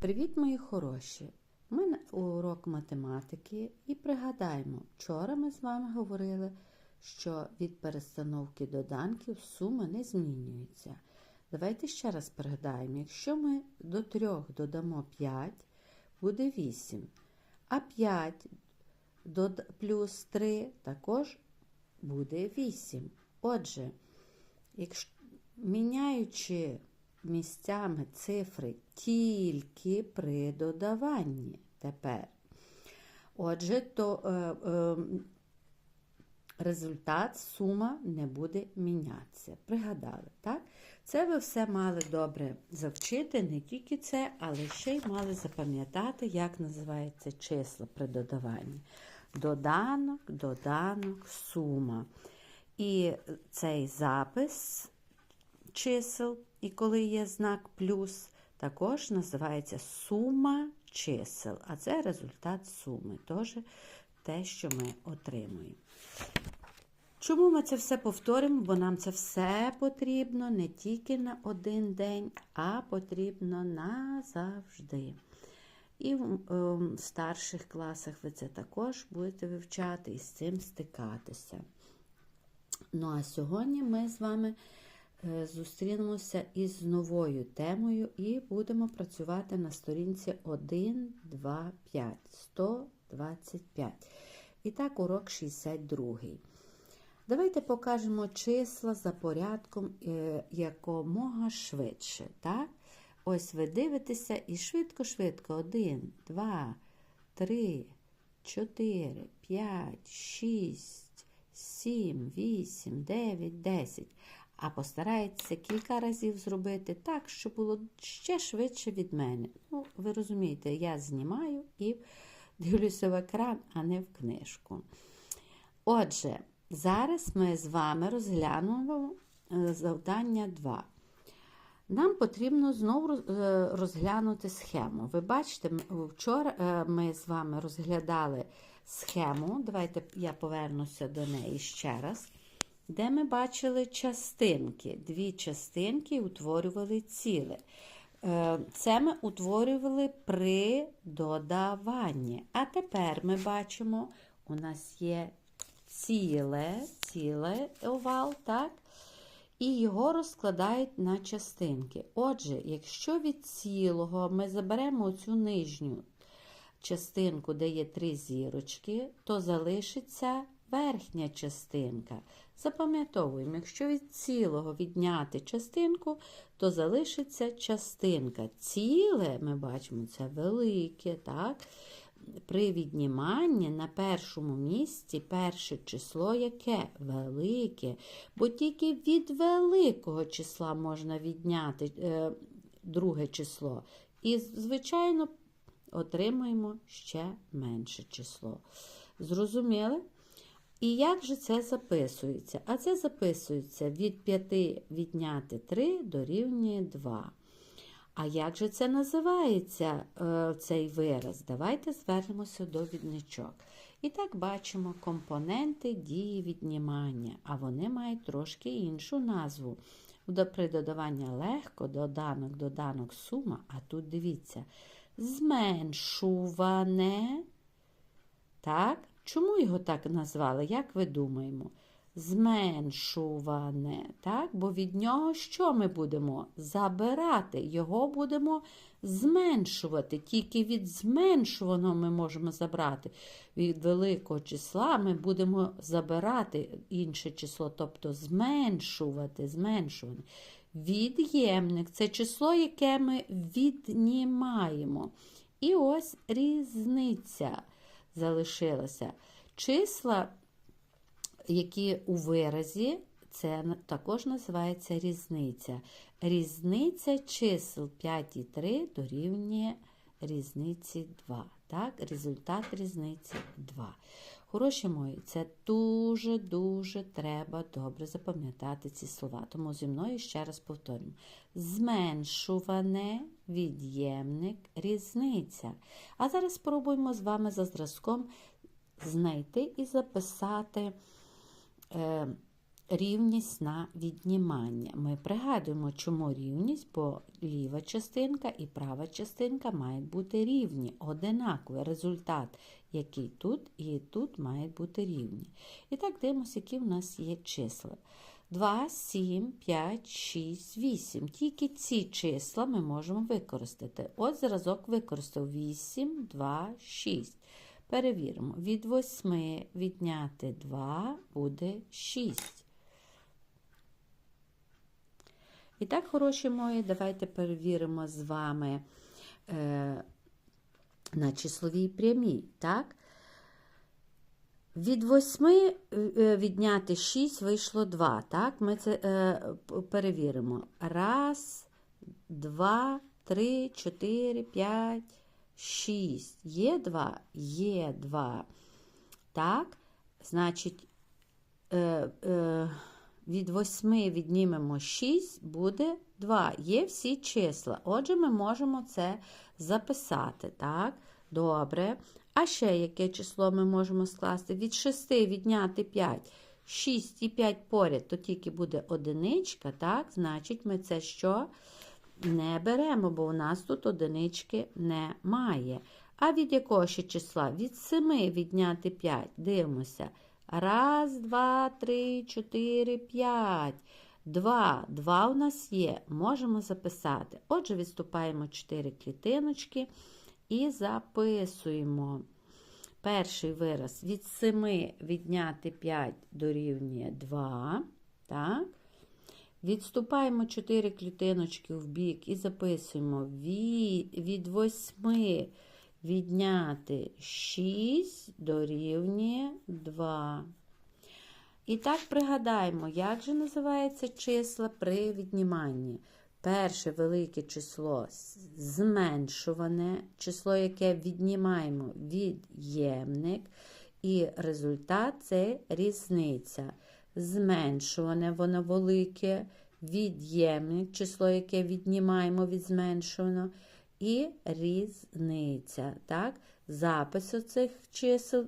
Привіт, мої хороші! Ми на урок математики і пригадаємо, вчора ми з вами говорили, що від перестановки доданків сума не змінюється. Давайте ще раз пригадаємо, якщо ми до 3 додамо 5, буде 8, а 5 дод- плюс 3 також буде 8. Отже, якщо міняючи місцями цифри тільки при додаванні тепер. Отже, то е, е, результат, сума не буде мінятися. Пригадали, так? Це ви все мали добре завчити, не тільки це, але ще й мали запам'ятати, як називається число при додаванні. Доданок, доданок, сума. І цей запис чисел, і коли є знак плюс, також називається сума чисел. А це результат суми. Тож те, що ми отримуємо. Чому ми це все повторимо? Бо нам це все потрібно не тільки на один день, а потрібно назавжди. І в е, старших класах ви це також будете вивчати і з цим стикатися. Ну а сьогодні ми з вами зустрінемося із новою темою і будемо працювати на сторінці 1, 2, 5, 125. І так, урок 62. Давайте покажемо числа за порядком е, якомога швидше. Так? Ось ви дивитеся і швидко-швидко. 1, 2, 3, 4, 5, 6, 7, 8, 9, 10. А постарається кілька разів зробити так, щоб було ще швидше від мене. Ну, ви розумієте, я знімаю і дивлюся в екран, а не в книжку. Отже, зараз ми з вами розглянемо завдання 2. Нам потрібно знову е, розглянути схему. Ви бачите, вчора е, ми з вами розглядали схему. Давайте я повернуся до неї ще раз. Де ми бачили частинки. Дві частинки утворювали ціле. Е, Це ми утворювали при додаванні. А тепер ми бачимо, у нас є ціле, ціле овал, так? І його розкладають на частинки. Отже, якщо від цілого ми заберемо цю нижню частинку, де є три зірочки, то залишиться верхня частинка. Запам'ятовуємо, якщо від цілого відняти частинку, то залишиться частинка. Ціле, ми бачимо, це велике, так? При відніманні на першому місці перше число яке? Велике. Бо тільки від великого числа можна відняти е, друге число. І, звичайно, отримаємо ще менше число. Зрозуміли? І як же це записується? А це записується від 5 відняти 3 дорівнює 2. А як же це називається е, цей вираз? Давайте звернемося до відничок. І так бачимо компоненти дії віднімання, а вони мають трошки іншу назву. При додаванні легко, доданок, доданок, сума, а тут дивіться, зменшуване. Так? Чому його так назвали? Як ви думаємо? Зменшуване, так? Бо від нього що ми будемо? Забирати. Його будемо зменшувати. Тільки від зменшуваного ми можемо забрати. Від великого числа ми будемо забирати інше число, тобто зменшувати, зменшувати. Від'ємник це число, яке ми віднімаємо. І ось різниця залишилася. Числа, які у виразі, це також називається різниця. Різниця чисел 5 і 3 дорівнює різниці 2. Так? Результат різниці 2. Хороші мої, це дуже-дуже треба добре запам'ятати ці слова. Тому зі мною ще раз повторюємо. Зменшуване, від'ємник, різниця. А зараз спробуємо з вами за зразком знайти і записати е, рівність на віднімання. Ми пригадуємо, чому рівність, бо ліва частинка і права частинка мають бути рівні, одинакові. Результат, який тут і тут мають бути рівні. І так дивимося, які в нас є числа. 2, 7, 5, 6, 8. Тільки ці числа ми можемо використати. От зразок використав 8, 2, 6. Перевіримо. Від 8 відняти 2 буде 6. І так, хороші мої, давайте перевіримо з вами е, на числовій прямій. Так? Від 8 е, відняти 6 вийшло 2. Так? Ми це е, перевіримо. Раз, два, три, чотири, п'ять, шість. Є 2? Є 2. Так? Значить, е, е, від 8 віднімемо 6, буде 2. Є всі числа. Отже, ми можемо це записати. Так? Добре. А ще яке число ми можемо скласти? Від 6 відняти 5. 6 і 5 поряд, то тільки буде одиничка, так? Значить, ми це що? Не беремо, бо у нас тут одинички немає. А від якого ще числа? Від 7 відняти 5. Дивимося. Раз, два, три, чотири, п'ять. Два. Два у нас є. Можемо записати. Отже, відступаємо 4 клітиночки і записуємо. Перший вираз від 7 відняти 5 дорівнює 2. Так? Відступаємо 4 клітиночки в бік і записуємо від, від 8 відняти 6 дорівнює 2. І так пригадаємо, як же називається числа при відніманні. Перше велике число зменшуване, число, яке віднімаємо від'ємник, і результат це різниця. Зменшуване, воно велике, від'ємник, число, яке віднімаємо від зменшуваного, і різниця. Так? Запис оцих чисел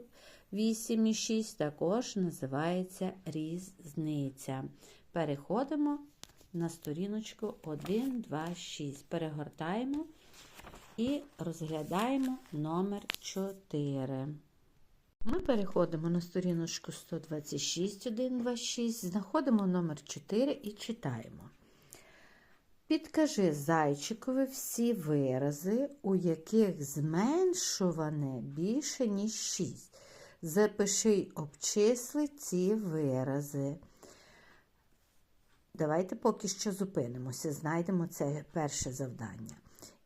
8 і 6 також називається різниця. Переходимо на сторіночку 1, 2, 6. Перегортаємо і розглядаємо номер 4. Ми переходимо на сторіночку 126, 1, 2, 6, знаходимо номер 4 і читаємо. Підкажи зайчикові всі вирази, у яких зменшуване більше, ніж 6. Запиши й обчисли ці вирази. Давайте поки що зупинимося, знайдемо це перше завдання.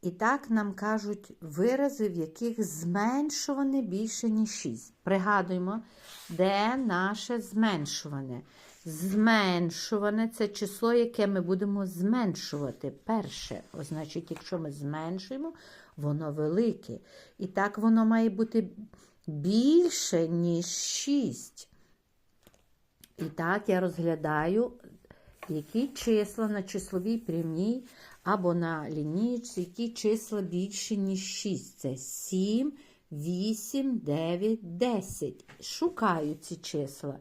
І так нам кажуть вирази, в яких зменшуване більше, ніж 6. Пригадуємо, де наше зменшуване. Зменшуване це число, яке ми будемо зменшувати. Перше. О, значить, якщо ми зменшуємо, воно велике. І так воно має бути більше, ніж 6. І так я розглядаю, які числа на числовій прямій або на лінійці, які числа більше, ніж 6. Це 7, 8, 9, 10. Шукаю ці числа.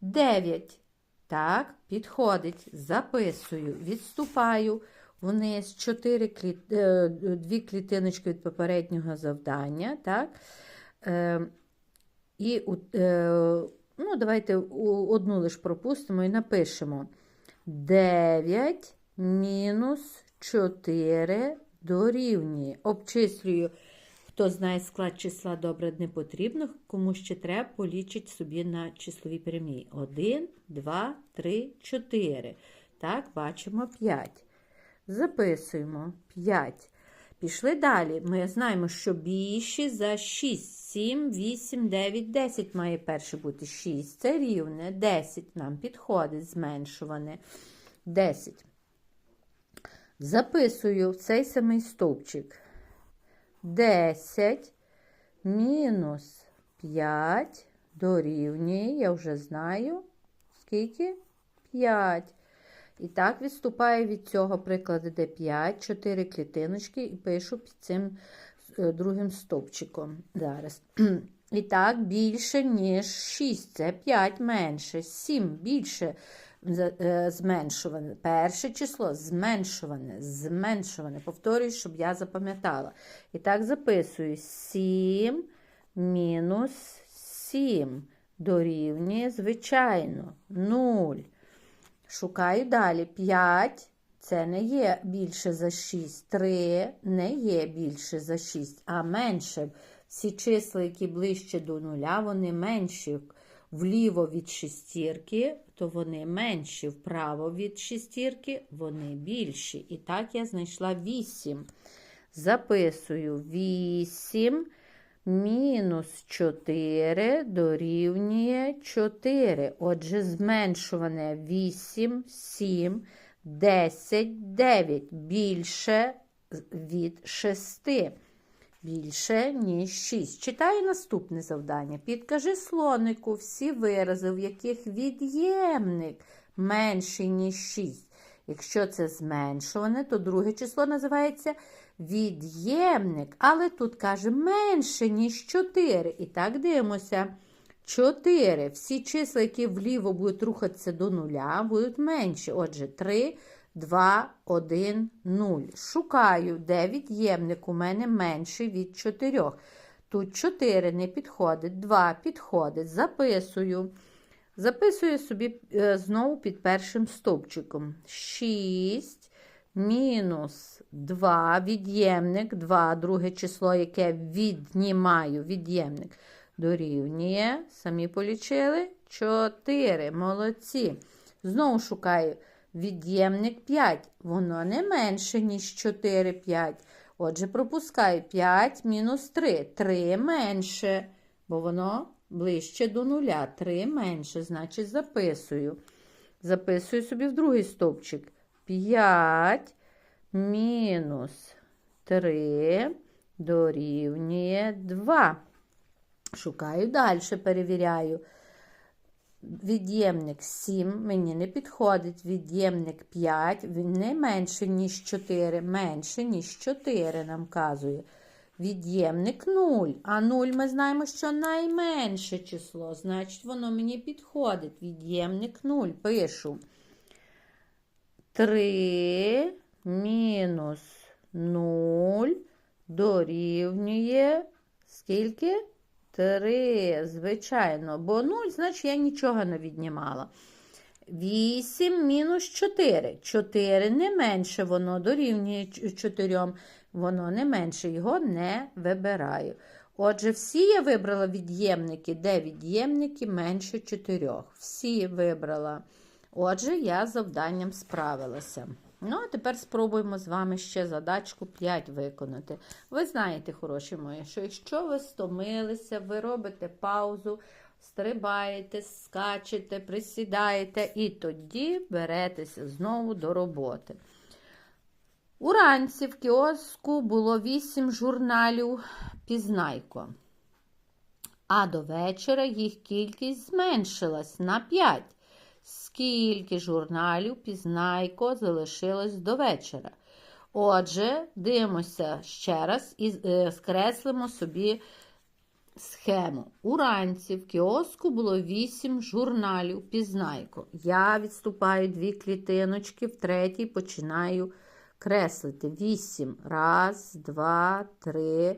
9. Так, підходить, записую, відступаю вниз 4 кліт... 2 клітиночки від попереднього завдання. Так? Е, і е, ну, давайте одну лише пропустимо і напишемо 9 мінус 4 дорівнює. Обчислюю, хто знає склад числа добре не потрібно, кому ще треба, полічить собі на числовій прямій. 1, 2, 3, 4. Так, бачимо 5. Записуємо 5. Пішли далі. Ми знаємо, що більше за 6, 7, 8, 9, 10 має перше бути 6. Це рівне. 10 нам підходить, зменшуване. 10. Записую цей самий стовпчик. 10 мінус 5 дорівнює, я вже знаю, скільки? 5. І так, відступаю від цього прикладу, де 5, 4 клітиночки і пишу під цим другим стовпчиком. Зараз. І так, більше, ніж 6. Це 5 менше. 7 більше е, зменшуване. Перше число зменшуване, зменшуване. Повторюю, щоб я запам'ятала. І так записую 7 мінус 7 дорівнює, звичайно, 0. Шукаю далі 5. Це не є більше за 6. 3 не є більше за 6, а менше. Всі числа, які ближче до нуля, вони менші. Вліво від шестірки, то вони менші. Вправо від шестірки, вони більші. І так я знайшла 8. Записую 8 мінус 4 дорівнює 4. Отже, зменшуване 8, 7, 10, 9. Більше від 6. Більше, ніж 6. Читаю наступне завдання. Підкажи слонику всі вирази, в яких від'ємник менший, ніж 6. Якщо це зменшуване, то друге число називається від'ємник. Але тут каже менше, ніж 4. І так дивимося. 4. Всі числа, які вліво будуть рухатися до нуля, будуть менші. Отже, 3, 2, 1, 0. Шукаю, де від'ємник у мене менший від 4. Тут 4 не підходить, 2 підходить. Записую. Записую собі е, знову під першим стовпчиком. 6 мінус 2, від'ємник, 2, друге число, яке віднімаю, від'ємник, дорівнює, самі полічили, 4, молодці. Знову шукаю від'ємник 5, воно не менше, ніж 4, 5. Отже, пропускаю 5 мінус 3, 3 менше, бо воно ближче до нуля, 3 менше, значить записую. Записую собі в другий стовпчик. 5 мінус 3 дорівнює 2. Шукаю далі, перевіряю. Від'ємник 7 мені не підходить. Від'ємник 5, він не менше, ніж 4, менше, ніж 4 нам вказує. Від'ємник 0. А 0 ми знаємо, що найменше число, значить, воно мені підходить. Від'ємник 0. Пишу. 3 мінус 0 дорівнює скільки? 3, звичайно, бо 0, значить, я нічого не віднімала. 8 мінус 4. 4 не менше, воно дорівнює 4. Воно не менше, його не вибираю. Отже, всі я вибрала від'ємники, де від'ємники менше 4. Всі вибрала. Отже, я завданням справилася. Ну, а тепер спробуємо з вами ще задачку 5 виконати. Ви знаєте, хороші мої, що якщо ви стомилися, ви робите паузу, стрибаєте, скачете, присідаєте і тоді беретеся знову до роботи. Уранці в кіоску було 8 журналів Пізнайко, а до вечора їх кількість зменшилась на 5. Скільки журналів Пізнайко залишилось до вечора? Отже, дивимося ще раз і е, скреслимо собі схему. Уранці в кіоску було 8 журналів Пізнайко. Я відступаю дві клітиночки, в третій починаю креслити. 8. Раз, два, три.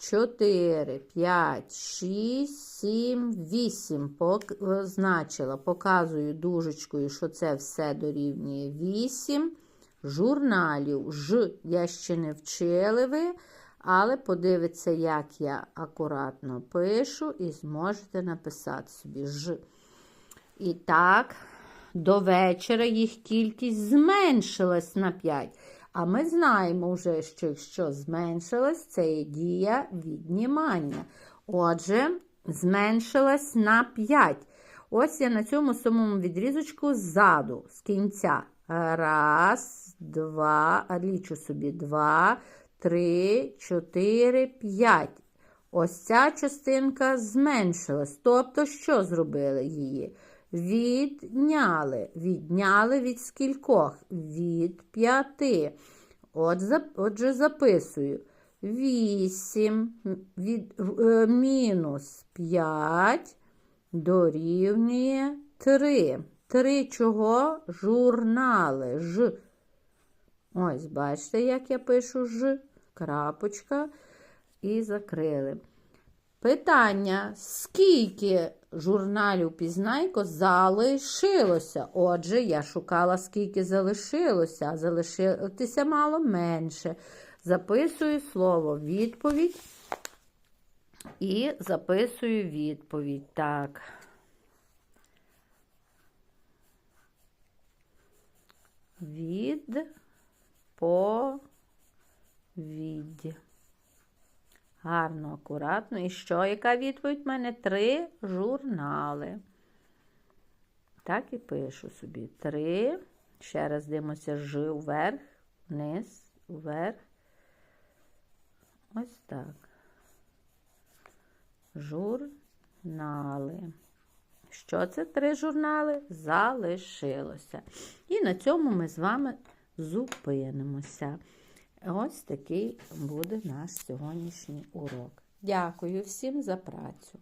4, 5, 6, 7, 8. Позначила, показую дужечкою, що це все дорівнює 8 журналів. Ж я ще не вчили ви, але подивіться, як я акуратно пишу, і зможете написати собі Ж. І так, до вечора їх кількість зменшилась на 5. А ми знаємо вже, що якщо зменшилась, це є дія віднімання. Отже, зменшилась на 5. Ось я на цьому самому відрізочку ззаду, з кінця. Раз, два, лічу собі два, три, чотири, п'ять. Ось ця частинка зменшилась. Тобто, що зробили її? Відняли. Відняли від скількох? Від п'яти. Отже, записую. 8 від, е, мінус 5 дорівнює 3. 3 чого? Журнали. Ж. Ось, бачите, як я пишу Ж, крапочка, і закрили. Питання: скільки журналів Пізнайко залишилося? Отже, я шукала, скільки залишилося, залишилося мало менше. Записую слово відповідь і записую відповідь. Так. Від по від. Гарно, акуратно. І що? Яка відповідь в мене? Три журнали. Так і пишу собі. Три. Ще раз дивимося Ж вверх, вниз, вверх. Ось так. Журнали. Що це три журнали? Залишилося. І на цьому ми з вами зупинимося. Ось такий буде наш сьогоднішній урок. Дякую всім за працю.